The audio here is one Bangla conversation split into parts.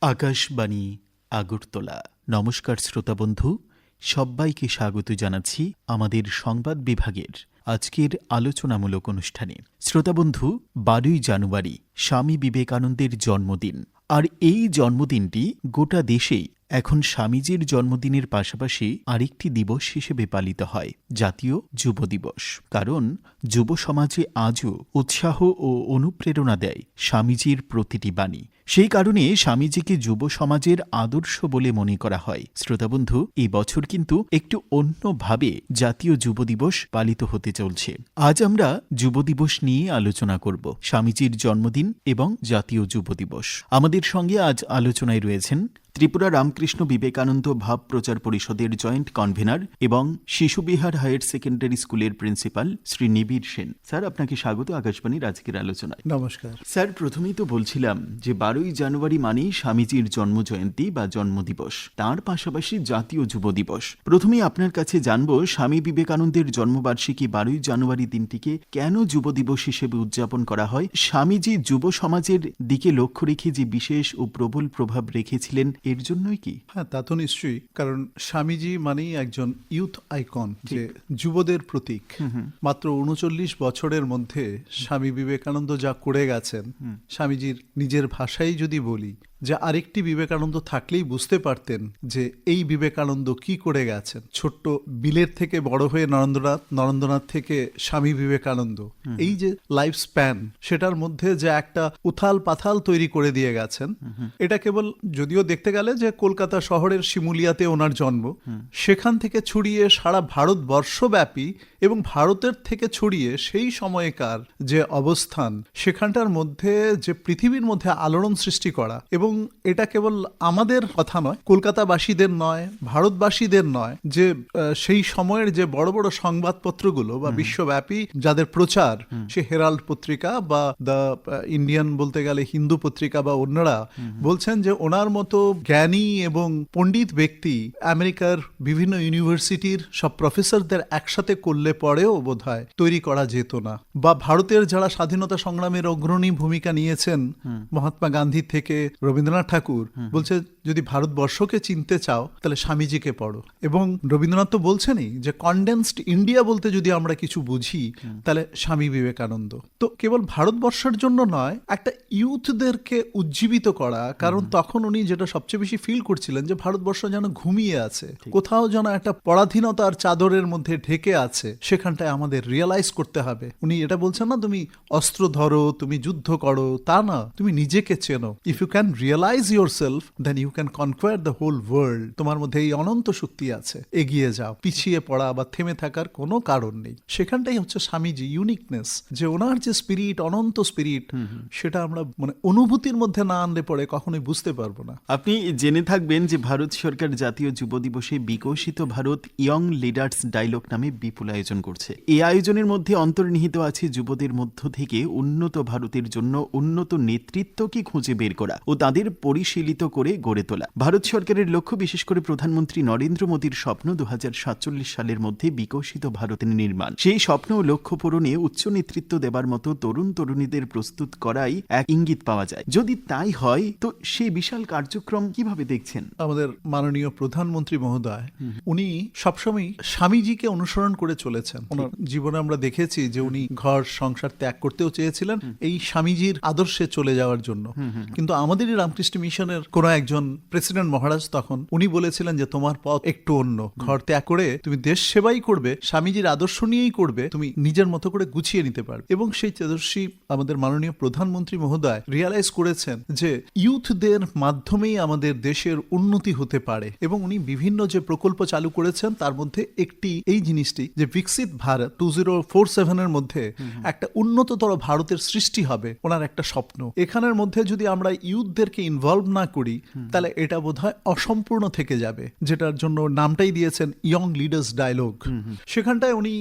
আকাশবাণী, আগরতলা। নমস্কার শ্রোতা বন্ধু, সবাইকে স্বাগত জানাচ্ছি আমাদের সংবাদ বিভাগের আজকের আলোচনামূলক অনুষ্ঠানে। শ্রোতাবন্ধু বারোই জানুয়ারি, স্বামী বিবেকানন্দের জন্মদিন। আর এই জন্মদিনটি গোটা দেশেই এখন স্বামীজির জন্মদিনের পাশাপাশি আরেকটি দিবস হিসেবে পালিত হয়, জাতীয় যুব দিবস। কারণ যুব সমাজে আজও উৎসাহ ও অনুপ্রেরণা দেয় স্বামীজির প্রতিটি বাণী। সেই কারণে স্বামীজিকে যুব সমাজের আদর্শ বলে মনে করা হয়। শ্রোতাবন্ধু এই বছর কিন্তু একটু অন্যভাবে জাতীয় যুব দিবস পালিত হতে চলছে। আজ আমরা যুব দিবস নিয়ে আলোচনা করব, স্বামীজির জন্মদিন এবং জাতীয় যুব দিবস। আমাদের সঙ্গে আজ আলোচনায় রয়েছেন ত্রিপুরা রামকৃষ্ণ বিবেকানন্দ ভাব প্রচার পরিষদের জয়েন্ট কনভেনার এবং শিশুবিহার হায়ার সেকেন্ডারি স্কুলের প্রিন্সিপাল শ্রী নিবিড় সেন। স্যার আপনাকে স্বাগত আকাশবাণীর আজকের আলোচনায়। নমস্কার। স্যার প্রথমেই তো বলছিলাম যে বারোই জানুয়ারি মানেই স্বামীজির জন্মজয়ন্তী বা জন্মদিবস। তার পাশাপাশি জাতীয় যুব দিবস। প্রথমেই আপনার কাছে জানব স্বামী বিবেকানন্দের জন্মবার্ষিকী বারোই জানুয়ারি দিনটিকে কেন যুব দিবস হিসেবে উদযাপন করা হয়? স্বামীজি যুব সমাজের দিকে লক্ষ্য রেখে যে বিশেষ ও প্রবল প্রভাব রেখেছিলেন এর জন্যই কি? হ্যাঁ তা তো নিশ্চয়ই। কারণ স্বামীজি মানেই একজন ইউথ আইকন যে যুবদের প্রতীক। মাত্র উনচল্লিশ বছরের মধ্যে স্বামী বিবেকানন্দ যা করে গেছেন স্বামীজির নিজের ভাষাই যদি বলি যে আরেকটি বিবেকানন্দ থাকলেই বুঝতে পারতেন যে এই বিবেকানন্দ কি করে গেছেন। ছোট্ট বিলের থেকে বড় হয়ে নরেন্দ্রনাথ নরেন্দ্রনাথ থেকে স্বামী বিবেকানন্দ। এই যে লাইফ স্প্যান সেটার মধ্যে যে একটা উথাল পাথাল তৈরি করে দিয়ে গেছেন এটা কেবল যদিও দেখতে গেলে যে কলকাতা শহরের শিমুলিয়াতে ওনার জন্ম সেখান থেকে ছড়িয়ে সারা ভারতবর্ষব্যাপী এবং ভারতের থেকে ছড়িয়ে সেই সময়কার যে অবস্থান সেখানটার মধ্যে যে পৃথিবীর মধ্যে আলোড়ন সৃষ্টি করা এবং এটা কেবল আমাদের কথা নয় কলকাতাবাসীদের নয় ভারতবাসীদের নয় যে সেই সময়ের যে বড় বড় সংবাদপত্রগুলো বা বিশ্বব্যাপী যাদের প্রচার সে হেরাল্ড পত্রিকা বা দ্য ইন্ডিয়ান বলতে গেলে হিন্দু পত্রিকা বা অন্যরা বলছেন যে ওনার মতো জ্ঞানী এবং পণ্ডিত ব্যক্তি আমেরিকার বিভিন্ন ইউনিভার্সিটির সব প্রফেসরদের একসাথে করলে পরেও বোধহয় তৈরি করা যেত না বা ভারতের যারা স্বাধীনতা সংগ্রামের অগ্রণী ভূমিকা নিয়েছেন মহাত্মা গান্ধী থেকে রবীন্দ্রনাথ ঠাকুর বলছে যদি ভারতবর্ষকে চিনতে চাও তাহলে স্বামীজিকে পড়ো। এবং রবীন্দ্রনাথ তো বলছেনই যে কন্ডেন্সড ইন্ডিয়া বলতে যদি আমরা কিছু বুঝি তাহলে স্বামী বিবেকানন্দ। তো কেবল ভারতবর্ষের জন্য নয় একটা ইউথদেরকে উজ্জীবিত করা কারণ তখন উনি যেটা সবচেয়ে বেশি ফিল করছিলেন যে ভারতবর্ষ যেন ঘুমিয়ে আছে কোথাও যেন একটা পরাধীনতার চাদরের মধ্যে ঢেকে আছে সেখানটায় আমাদের রিয়েলাইজ করতে হবে। উনি এটা বলছেন না তুমি অস্ত্র ধরো তুমি যুদ্ধ করো তা না তুমি নিজেকে চেনো। If you can realise yourself then you can conquer the whole world তোমার মধ্যে এই অনন্ত শক্তি আছে। এগিয়ে যাও পিছিয়ে পড়া বা থেমে থাকার কোনো কারণ নেই। সেখানটাই হচ্ছে স্বামীজি ইউনিকনেস যে ওনার যে স্পিরিট অনন্ত স্পিরিট সেটা আমরা মানে অনুভূতির মধ্যে না আনলে পরে কখনোই বুঝতে পারব না। আপনি জেনে থাকবেন যে ভারত সরকার জাতীয় যুব দিবসে বিকশিত ভারত ইয়ং লিডার্স ডায়লগ নামে বিপুল আয়োজন করছে। এই আয়োজনের মধ্যে অন্তর্নিহিত আছে যুবদের মধ্য থেকে উন্নত ভারতের জন্য উন্নত নেতৃত্ব কি খুঁজে বের করা ও তাদের পরিশীলিত করে গড়ে তোলা। ভারত সরকারের লক্ষ্য বিশেষ করে প্রধানমন্ত্রী নরেন্দ্র মোদীর স্বপ্ন দু সালের মধ্যে বিকশিত ভারতের নির্মাণ। সেই স্বপ্ন ও লক্ষ্য পূরণে উচ্চ নেতৃত্ব দেবার মতো তরুণ তরুণীদের প্রস্তুত করাই এক ইঙ্গিত পাওয়া যায়। যদি তাই হয় তো সেই বিশাল কার্যক্রম কীভাবে দেখছেন? আমাদের মাননীয় প্রধানমন্ত্রী মহোদয় উনি সবসময় স্বামীজিকে অনুসরণ করে চলেছেন। ওনার জীবনে আমরা দেখেছি যে উনি ঘর সংসার ত্যাগ করতেও চেয়েছিলেন এই স্বামীজির আদর্শে চলে যাওয়ার জন্য। কিন্তু আমাদেরই রামকৃষ্ণ মিশনের কোন একজন প্রেসিডেন্ট মহারাজ তখন উনি বলেছিলেন যে তোমার পথ একটু অন্য। ঘর ত্যাগ করে তুমি দেশ সেবাই করবে স্বামীজির আদর্শ নিয়েই করবে তুমি নিজের মতো করে গুছিয়ে নিতে পারবে। এবং সেই তেজস্বী আমাদের মাননীয় প্রধানমন্ত্রী মহোদয় রিয়ালাইজ করেছেন যে ইউথদের মাধ্যমেই আমাদের দেশের উন্নতি হতে পারে। এবং উনি বিভিন্ন যে প্রকল্প চালু করেছেন তার মধ্যে একটি এই জিনিসটি যে বিকশিত ভারত টু জিরো ফোর সেভেনের মধ্যে একটা উন্নততর ভারতের সৃষ্টি হবে ওনার একটা স্বপ্ন। এখানের মধ্যে যদি আমরা ইউথদেরকে ইনভলভ না করি তাহলে এটা বোধহয় অসম্পূর্ণ থেকে যাবে। যেটার জন্য নামটাই দিয়েছেন ইয়ং লিডার্স ডায়লগ সেখানটায় উনি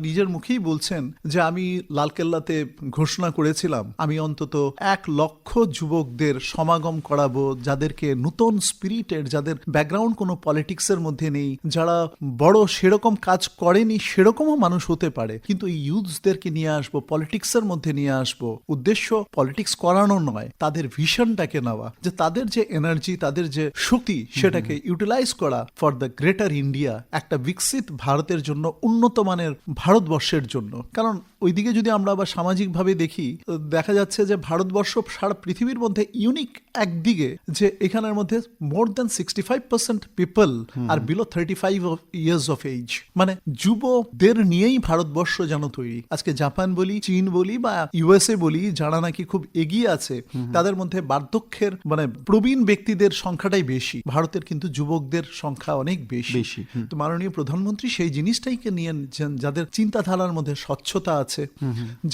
নিজের মুখেই বলছেন যে আমি লালকেল্লাতে ঘোষণা করেছিলাম আমি অন্তত এক লক্ষ যুবকদের সমাগম করাবো যাদেরকে নতুন স্পিরিটের যাদের ব্যাকগ্রাউন্ড কোনো পলিটিক্সের মধ্যে নেই যারা বড় সেরকম কাজ করেনি সেরকমও মানুষ হতে পারে। কিন্তু এই ইউথসদেরকে নিয়ে আসব পলিটিক্সের মধ্যে নিয়ে আসব। উদ্দেশ্য পলিটিক্স করানো নয় তাদের ভিশনটাকে নেওয়া যে তাদের যে এনার্জি তাদের যে শক্তি সেটাকে ইউটিলাইজ করা ফর দ্য গ্রেটার ইন্ডিয়া একটা বিকশিত ভারতের জন্য উন্নত মানের ভারতবর্ষের জন্য। কারণ ওইদিকে যদি আমরা আবার সামাজিকভাবে দেখি দেখা যাচ্ছে যে ভারতবর্ষ সারা পৃথিবীর মধ্যে ইউনিক একদিকে যে এখানের মধ্যে more than sixty five percent people are below thirty five years of age মানে যুবদের নিয়েই ভারতবর্ষ যেন তৈরি। আজকে জাপান বলি চীন বলি বা ইউএসএ বলি যারা নাকি খুব এগিয়ে আছে তাদের মধ্যে বার্ধক্যের মানে প্রবীণ ব্যক্তিদের সংখ্যাটাই বেশি। ভারতের কিন্তু যুবকদের সংখ্যা অনেক বেশি। বেশি, তো মাননীয় প্রধানমন্ত্রী সেই জিনিসটাইকে নিয়ে যাদের চিন্তাধারার মধ্যে স্বচ্ছতা আছে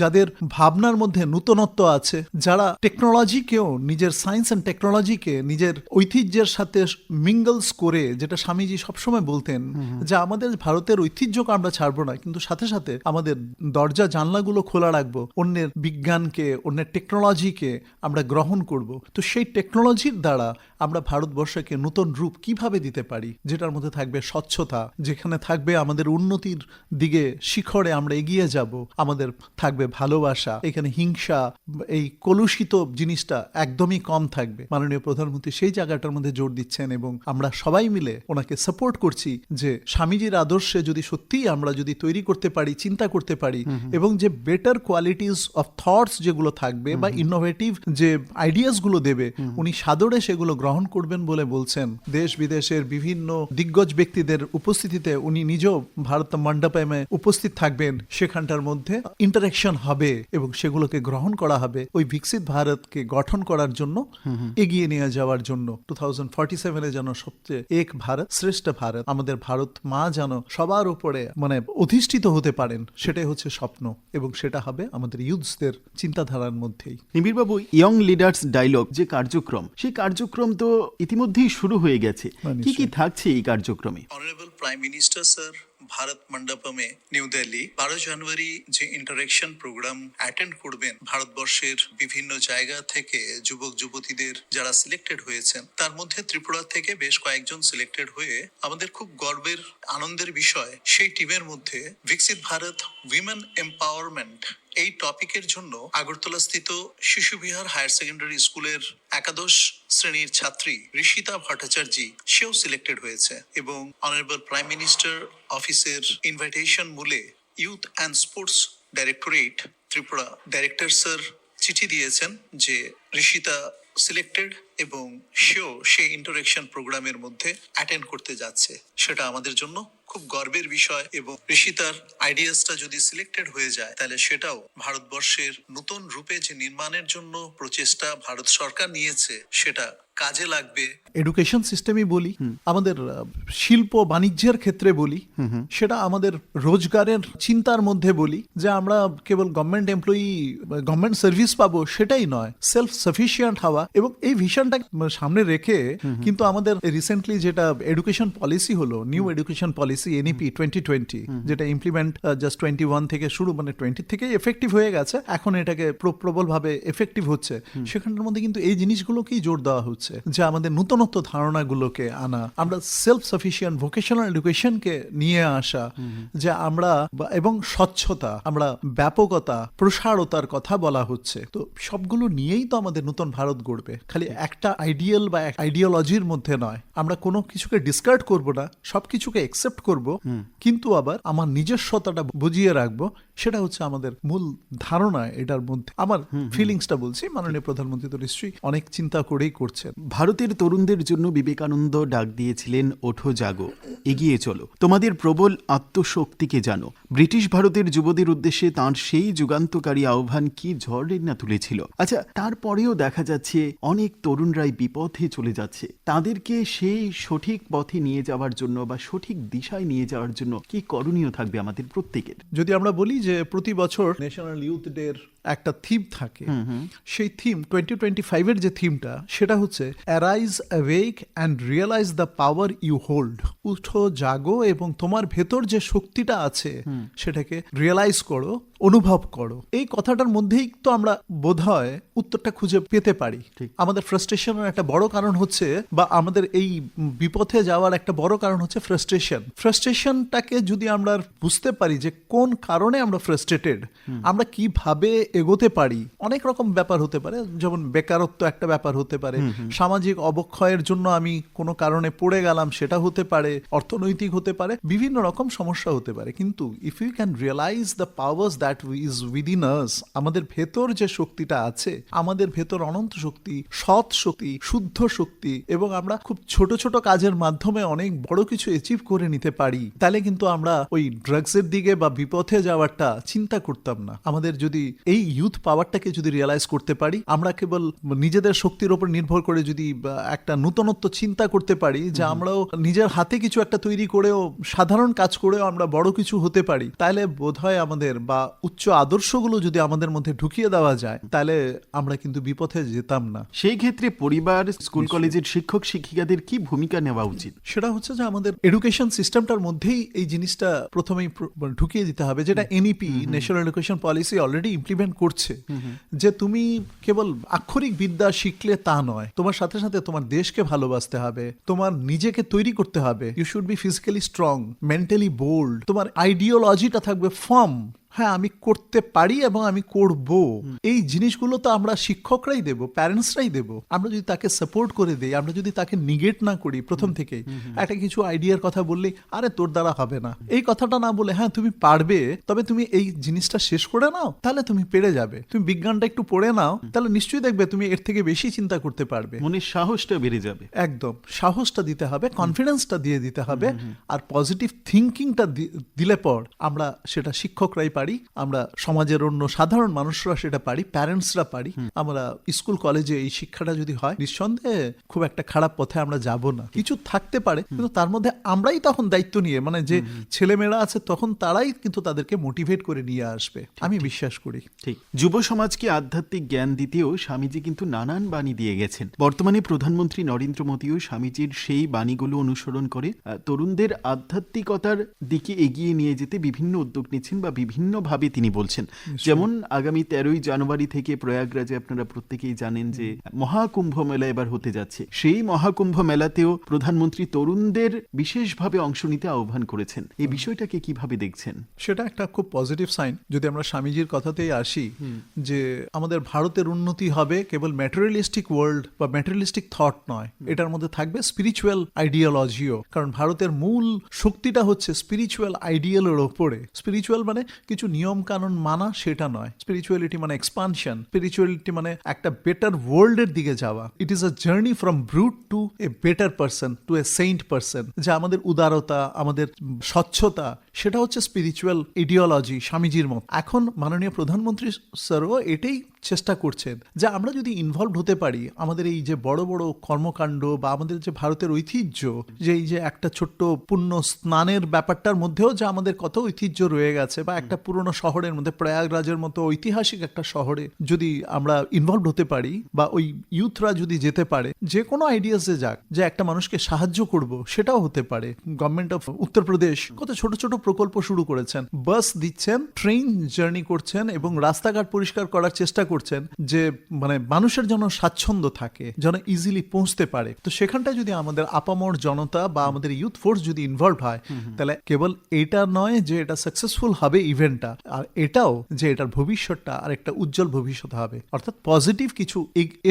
যাদের ভাবনার মধ্যে নূতনত্ব আছে, যারা টেকনোলজিকেও নিজের সায়েন্স অ্যান্ড টেকনোলজিকে নিজের ঐতিহ্যের সাথে মিঙ্গলস করে, যেটা স্বামীজি সবসময় বলতেন, যে আমাদের ভারতের ঐতিহ্যকে আমরা ছাড়বো না, কিন্তু সাথে সাথে আমাদের দরজা জানলাগুলো খোলা রাখব, অন্যের বিজ্ঞানকে, অন্যের টেকনোলজিকে আমরা গ্রহণ করব। তো সেই টেকনোলজির দ্বারা আমরা ভারতবর্ষকে নতুন রূপ কীভাবে দিতে পারি, যেটার মধ্যে থাকবে স্বচ্ছতা, যেখানে থাকবে আমাদের উন্নতির দিকে শিখরে আমরা এগিয়ে যাব আমাদের থাকবে ভালোবাসা এখানে হিংসা এই কলুষিত জিনিসটা একদমই কম থাকবে। মাননীয় প্রধানমন্ত্রী সেই জায়গাটার মধ্যে জোর দিচ্ছেন এবং আমরা সবাই মিলে ওনাকে সাপোর্ট করছি যে স্বামীজির আদর্শে যদি সত্যিই আমরা যদি তৈরি করতে পারি চিন্তা করতে পারি এবং যে বেটার কোয়ালিটিস অফ থটস যেগুলো থাকবে বা ইনোভেটিভ যে আইডিয়াসগুলো দেবে উনি সাদরে সেগুলো গ্রহণ করবেন বলে বলছেন। দেশ বিদেশের বিভিন্ন দিগ্গজ ব্যক্তিদের উপস্থিতিতে উনি নিজেও ভারত মণ্ডপে উপস্থিত থাকবেন। সেখানটার মধ্যে ইন্টারাকশন হবে এবং সেগুলোকে গ্রহণ করা হবে ওই বিকশিত ভারতকে গঠন করার জন্য এগিয়ে নিয়ে যাওয়ার জন্য। টু থাউজেন্ড ফর্টি সেভেনে যেন সবচেয়ে এক ভারত শ্রেষ্ঠ ভারত আমাদের ভারত মা যেন সবার উপরে মানে অধিষ্ঠিত হতে পারেন সেটাই হচ্ছে স্বপ্ন এবং সেটা হবে আমাদের ইউথসদের চিন্তাধারার মধ্যেই। নিবিড়বাবু ইয়ং লিডার্স ডায়লগ যে কার্যক্রম সেই কার্যক্রম তো ইতিমধ্যেই শুরু হয়ে গেছে। হ্যাঁ, কি কি থাকছে এই কার্যক্রমে? Honourable prime minister sir Bharat মণ্ডপমে new Delhi. বারো জানুয়ারি যে ইন্টারেকশন প্রোগ্রাম অ্যাটেন্ড করবেন, ভারতবর্ষের বিভিন্ন জায়গা থেকে যুবক, যুবতীদের যারা সিলেক্টেড হয়েছেন, তার মধ্যে ত্রিপুরা থেকে বেশ কয়েকজন সিলেক্টেড হয়ে আমাদের খুব গর্বের, আনন্দের বিষয়, সেই টিমের মধ্যে বিকশিত ভারত উইমেন এম্পাওয়ারমেন্ট এই টপিকের জন্য আগরতলা স্থিত শিশু বিহার হায়ার সেকেন্ডারি স্কুলের একাদশ শ্রেণির ছাত্রী ঋষিতা ভট্টাচার্যী, সেও সিলেক্টেড হয়েছে এবং অনারেবল প্রাইম মিনিস্টার অফিসের ইনভাইটেশন মূলে youth and sports directorate Tripura director sir চিঠি দিয়েছেন যে ঋষিতা সিলেক্টেড এবং সেও সেই ইন্টারেকশন প্রোগ্রামের মধ্যে অ্যাটেন্ড করতে যাচ্ছে। সেটা আমাদের জন্য খুব গর্বের বিষয় এবং ঋষিতার আইডিয়াসটা যদি সিলেক্টেড হয়ে যায় তাহলে সেটাও ভারতবর্ষের নতুন রূপে যে নির্মাণের জন্য প্রচেষ্টা ভারত সরকার নিয়েছে সেটা কাজে লাগবে। এডুকেশন সিস্টেমই বলি আমাদের শিল্প বাণিজ্যের ক্ষেত্রে বলি সেটা আমাদের রোজগারের চিন্তার মধ্যে বলি যে আমরা কেবল গভর্নমেন্ট এমপ্লয়ি গভর্নমেন্ট সার্ভিস পাবো সেটাই নয় সেলফ সাফিসিয়েন্ট হওয়া এবং এই ভিশনটা সামনে রেখে কিন্তু আমাদের রিসেন্টলি যেটা এডুকেশন পলিসি হলো new education policy NEP twenty twenty যেটা ইমপ্লিমেন্ট জাস্ট টোয়েন্টি ওয়ান থেকে শুরু মানে টোয়েন্টি থেকেই এফেক্টিভ হয়ে গেছে এখন এটাকে প্র- প্রবলভাবে এফেক্টিভ হচ্ছে। সেখানটার মধ্যে কিন্তু এই জিনিসগুলোকেই জোর দেওয়া হচ্ছে যে আমাদের নূতনত্ব ধারণাগুলোকে আনা আমরা সেলফ সাফিসিয়েন্ট ভোকেশনাল এডুকেশনকে নিয়ে আসা যে আমরা এবং স্বচ্ছতা আমরা ব্যাপকতা প্রসারতার কথা বলা হচ্ছে। তো সবগুলো নিয়েই তো আমাদের নতুন ভারত গড়বে খালি একটা আইডিয়াল বা আইডিওলজির মধ্যে নয়। আমরা কোনো কিছুকে ডিসকার্ড করব না সবকিছুকে একসেপ্ট করব কিন্তু আবার আমার নিজস্বতাটা বুঝিয়ে রাখব সেটা হচ্ছে আমাদের মূল ধারণা এটার মধ্যে। আমার ফিলিংসটা বলছি মাননীয় প্রধানমন্ত্রী তো নিশ্চয়ই অনেক চিন্তা করেই করছেন। ভারতের তরুণদের জন্য বিবেকানন্দ ডাক দিয়েছিলেন ওঠো জাগো এগিয়ে চলো। তোমাদের প্রবল আত্মশক্তিকে জানো। ব্রিটিশ ভারতের যুবদের উদ্দেশ্যে তাঁর সেই যুগান্তকারী আহ্বান কি ঝড়ের না তুলেছিল? আচ্ছা তারপরেও দেখা যাচ্ছে অনেক তরুণরাই বিপথে চলে যাচ্ছে। তাদেরকে সেই সঠিক পথে নিয়ে যাওয়ার জন্য বা সঠিক দিশায় নিয়ে যাওয়ার জন্য কি করণীয় থাকবে আমাদের প্রত্যেকের? যদি আমরা বলি যে প্রতি বছর ন্যাশনাল ইউথ ডে একটা থিম থাকে। সেই থিম টোয়েন্টি টোয়েন্টি ফাইভের যে থিমটা সেটা হচ্ছে arise awake and realise the power you hold উঠো জাগো এবং তোমার ভেতর যে শক্তিটা আছে সেটাকে রিয়েলাইজ করো অনুভব করো। এই কথাটার মধ্যেই তো আমরা বোধ হয় উত্তরটা খুঁজে পেতে পারি। আমাদের ফ্রাস্ট্রেশনের একটা বড় কারণ হচ্ছে বা আমাদের এই বিপথে যাওয়ার একটা বড় কারণ হচ্ছে ফ্রাস্ট্রেশন ফ্রাস্ট্রেশনটাকে যদি আমরা বুঝতে পারি যে কোন কারণে আমরা ফ্রাস্ট্রেটেড আমরা কীভাবে এগোতে পারি। অনেক রকম ব্যাপার হতে পারে যেমন বেকারত্ব একটা ব্যাপার হতে পারে। সামাজিক অবক্ষয়ের জন্য আমি কোনো কারণে পড়ে গেলাম সেটা হতে পারে অর্থনৈতিক হতে পারে বিভিন্ন রকম সমস্যা হতে পারে। কিন্তু if you can realise the powers that is within us আমাদের ভেতর যে শক্তিটা আছে আমাদের ভেতর অনন্ত শক্তি সৎ শক্তি শুদ্ধ শক্তি এবং আমরা খুব ছোট ছোট কাজের মাধ্যমে অনেক বড় কিছু অ্যাচিভ করে নিতে পারি তাহলে কিন্তু আমরা ওই ড্রাগসের দিকে বা বিপথে যাওয়ারটা চিন্তা করতাম না। আমাদের যদি এই ইউথ পাওয়ারটাকে যদি রিয়েলাইজ করতে পারি আমরা কেবল নিজেদের শক্তির উপর নির্ভর করে যদি একটা নূতনত্ব চিন্তা করতে পারি যে আমরাও নিজের হাতে কিছু একটা তৈরি করেও সাধারণ কাজ করেও আমরা বড় কিছু হতে পারি। তাহলে বোধহয় আমাদের বা উচ্চ আদর্শগুলো যদি আমাদের মধ্যে ঢুকিয়ে দেওয়া যায় তাহলে আমরা কিন্তু বিপথে যেতাম না। সেই ক্ষেত্রে পরিবার স্কুল কলেজের শিক্ষক শিক্ষিকাদের কি ভূমিকা নেওয়া উচিত? সেটা হচ্ছে যে আমাদের এডুকেশন সিস্টেমটার মধ্যেই এই জিনিসটা প্রথমেই ঢুকিয়ে দিতে হবে যেটা NEP national education policy already implement করছে, যে তুমি কেবল আক্ষরিক বিদ্যা শিখলে তা নয়, তোমার সাথে সাথে তোমার দেশকে ভালোবাসতে হবে, তোমার নিজেকে তৈরি করতে হবে you should be physically strong mentally bold তোমার আইডিওলজিটা থাকবে ফর্ম হ্যাঁ আমি করতে পারি এবং আমি করব। এই জিনিসগুলো তো আমরা শিক্ষকরাই দেব প্যারেন্টসরাই দেব। আমরা যদি তাকে সাপোর্ট করে দিই আমরা যদি তাকে নিগেট না করি প্রথম থেকেই একটা কিছু আইডিয়ার কথা বললেই আরে তোর দ্বারা হবে না। এই কথাটা না বলে হ্যাঁ তুমি পারবে তবে তুমি এই জিনিসটা শেষ করে নাও তাহলে তুমি পেরে যাবে। তুমি বিজ্ঞানটা একটু পড়ে নাও তাহলে নিশ্চয়ই দেখবে তুমি এর থেকে বেশি চিন্তা করতে পারবে। মনের সাহসটা বেড়ে যাবে। একদম সাহসটা দিতে হবে কনফিডেন্সটা দিয়ে দিতে হবে আর পজিটিভ থিঙ্কিংটা দিলে পর আমরা সেটা শিক্ষকরাই পারি। আমরা সমাজের অন্য সাধারণ মানুষরা সেটা পারি প্যারেন্টসরা পারি। আমরা স্কুল কলেজে এই শিক্ষাটা যদি হয় নিঃসন্দেহে খুব একটা খারাপ পথে আমরা যাব না। কিছু থাকতে পারে কিন্তু তার মধ্যে আমরাই তখন দায়িত্ব নিয়ে মানে যে ছেলেমেয়েরা আছে তখন তারাই কিন্তু তাদেরকে মোটিভেট করে নিয়ে আসবে। আমি বিশ্বাস করি। ঠিক। যুব সমাজকে আধ্যাত্মিক জ্ঞান দিতেও স্বামীজি কিন্তু নানান বাণী দিয়ে গেছেন। বর্তমানে প্রধানমন্ত্রী নরেন্দ্র মোদীও স্বামীজির সেই বাণীগুলো অনুসরণ করে তরুণদের আধ্যাত্মিকতার দিকে এগিয়ে নিয়ে যেতে বিভিন্ন উদ্যোগ নিচ্ছেন বা বিভিন্নভাবে তিনি বলছেন। যেমন আগামী তেরোই জানুয়ারি থেকে প্রয়াগরাজে আপনারা প্রত্যেকেই জানেন যে মহাকুম্ভ মেলা এবার হতে যাচ্ছে। সেই মহাকুম্ভ মেলাতেও প্রধানমন্ত্রী তরুণদের বিশেষভাবে অংশ নিতে আহ্বান করেছেন। এই বিষয়টাকে কীভাবে দেখছেন? সেটা একটা খুব পজিটিভ সাইন। যদি আমরা স্বামীজির কথাতেই আসি যে আমাদের ভারতের উন্নতি হবে কেবল ম্যাটেরিয়ালিস্টিক ওয়ার্ল্ড বা ম্যাটেরিয়ালিস্টিক থট নয়। এটার মধ্যে থাকবে স্পিরিচুয়াল আইডিওলজিও কারণ ভারতের মূল শক্তিটা হচ্ছে স্পিরিচুয়াল আইডিয়ালের ওপরে। স্পিরিচুয়াল মানে কিছু নিয়ম কানুন মানা সেটা নয়। স্পিরিচুয়ালিটি মানে এক্সপানশন স্পিরিচুয়ালিটি মানে একটা বেটার ওয়ার্ল্ডের দিকে যাওয়া। It is a journey from brute to a better person to a saint person যে আমাদের উদারতা, আমাদের স্বচ্ছতা, সেটা হচ্ছে স্পিরিচুয়াল ইডিওলজি স্বামীজির মত। এখন মাননীয় প্রধানমন্ত্রী স্যারও এটাই চেষ্টা করছেন যে আমরা যদি ইনভলভ হতে পারি, আমাদের এই যে বড় বড় কর্মকাণ্ড বা আমাদের যে ভারতের ঐতিহ্য, যে এই যে একটা ছোট্ট পুণ্য স্নানের ব্যাপারটার মধ্যেও যে আমাদের কত ঐতিহ্য রয়ে গেছে বা একটা পুরনো শহরের মধ্যে, প্রয়াগরাজের মতো ঐতিহাসিক একটা শহরে যদি আমরা ইনভলভ হতে পারি বা ওই ইউথরা যদি যেতে পারে, যে কোনো আইডিয়াসে যাক, যে একটা মানুষকে সাহায্য করব, সেটাও হতে পারে। গভর্নমেন্ট অফ উত্তরপ্রদেশ কত ছোট ছোট প্রকল্প শুরু করেছেন বাস দিচ্ছেন ট্রেন জার্নি করছেন এবং রাস্তাঘাট পরিষ্কার করার চেষ্টা করছেন যে মানে মানুষের যেন স্বাচ্ছন্দ্য থাকে যেন ইজিলি পৌঁছতে পারে। তো সেখানটায় যদি আমাদের আপামর জনতা বা আমাদের ইউথ ফোর্স যদি ইনভলভ হয় তাহলে কেবল এটা নয় যে এটা সাকসেসফুল হবে ইভেন্টটা আর এটাও যে এটার ভবিষ্যৎটা আর একটা উজ্জ্বল ভবিষ্যৎ হবে। অর্থাৎ পজিটিভ কিছু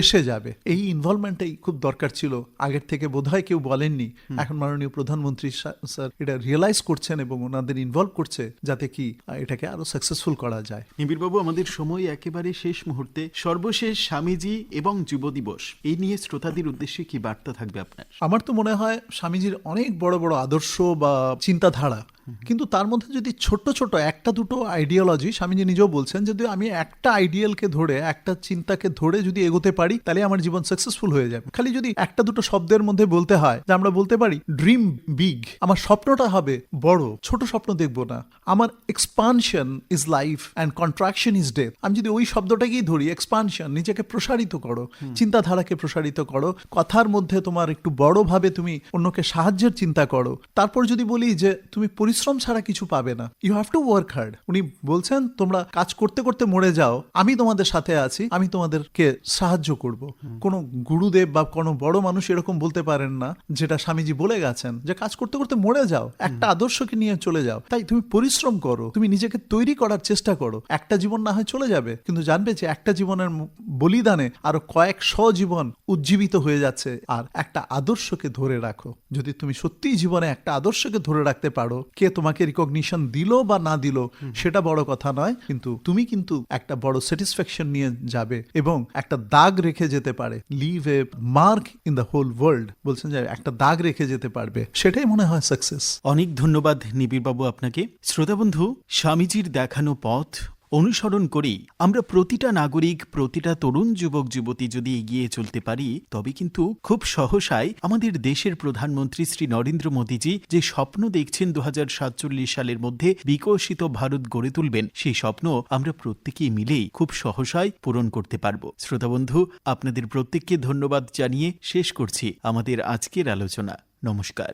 এসে যাবে। এই ইনভলভমেন্টটাই খুব দরকার ছিল। আগের থেকে বোধহয় কেউ বলেননি। এখন মাননীয় প্রধানমন্ত্রী স্যার এটা রিয়েলাইজ করছেন এবং ওনাদের ইনভলভ করছে যাতে কি এটাকে আরও সাকসেসফুল করা যায়। নিবিড়বাবু আমাদের সময় একেবারে শেষ মুহূর্তে সর্বশেষ স্বামীজি এবং যুব দিবস। এই নিয়ে শ্রোতাদের উদ্দেশ্যে কি বার্তা থাকবে আপনার? আমার তো মনে হয় স্বামীজির অনেক বড় বড় আদর্শ বা চিন্তাধারা কিন্তু তার মধ্যে যদি ছোট্ট ছোট একটা দুটো আইডিওলজি স্বামীজি নিজেও বলছেন যদি আমি একটা আইডিয়ালকে ধরে একটা চিন্তাকে ধরে যদি এগোতে পারি তাহলে আমার জীবন সাকসেসফুল হয়ে যাবে। খালি যদি একটা দুটো শব্দের মধ্যে বলতে হয় যে আমরা বলতে পারি ড্রিম বিগ আমার স্বপ্নটা হবে বড় ছোট স্বপ্ন দেখব না আমার expansion is life and contraction is death আমি যদি ওই শব্দটাকেই ধরি এক্সপানশন নিজেকে প্রসারিত করো চিন্তাধারাকে প্রসারিত করো কথার মধ্যে তোমার একটু বড়ভাবে তুমি অন্যকে সাহায্যের চিন্তা করো তারপর যদি বলি যে তুমি পরিশ্রম পরিশ্রম ছাড়া কিছু পাবে না। You have to work hard উনি বলছেন তোমরা কাজ করতে করতে মরে যাও। আমি তোমাদের সাথে আছি। আমি তোমাদেরকে সাহায্য করব। কোনো গুরুদেব বা কোনো বড় মানুষ এরকম বলতে পারেন না যেটা স্বামীজি বলে গেছেন যে কাজ করতে করতে মরে যাও। একটা আদর্শকে নিয়ে চলে যাও। তাই তুমি পরিশ্রম করো। তুমি নিজেকে তৈরি করার চেষ্টা করো। একটা জীবন না হয় চলে যাবে। কিন্তু জানবে যে একটা জীবনের বলিদানে আরও কয়েক শ জীবন উজ্জীবিত হয়ে যাচ্ছে। আর একটা আদর্শকে ধরে রাখো। যদি তুমি সত্যিই জীবনে একটা আদর্শকে ধরে রাখতে পারো কে তোমাকে রিকগনিশন দিল বা না দিল, সেটা বড় কথা নয়, কিন্তু তুমি কিন্তু একটা বড় স্যাটিসফ্যাকশন নিয়ে যাবে এবং একটা দাগ রেখে যেতে পারে। Leave a mark in the whole world বলছেন যে একটা দাগ রেখে যেতে পারবে। সেটাই মনে হয় সাকসেস অনেক ধন্যবাদ নিবিড়বাবু আপনাকে। শ্রোতা বন্ধু স্বামীজির দেখানো পথ অনুসরণ করেই আমরা প্রতিটা নাগরিক, প্রতিটা তরুণ যুবক, যুবতী যদি এগিয়ে চলতে পারি, তবে কিন্তু খুব সহসায় আমাদের দেশের প্রধানমন্ত্রী শ্রী নরেন্দ্র মোদীজি যে স্বপ্ন দেখছেন দু হাজার সাতচল্লিশ সালের মধ্যে বিকশিত ভারত গড়ে তুলবেন, সেই স্বপ্ন আমরা প্রত্যেকেই মিলেই খুব সহসায় পূরণ করতে পারব। শ্রোতাবন্ধু আপনাদের প্রত্যেককে ধন্যবাদ জানিয়ে শেষ করছি আমাদের আজকের আলোচনা। নমস্কার।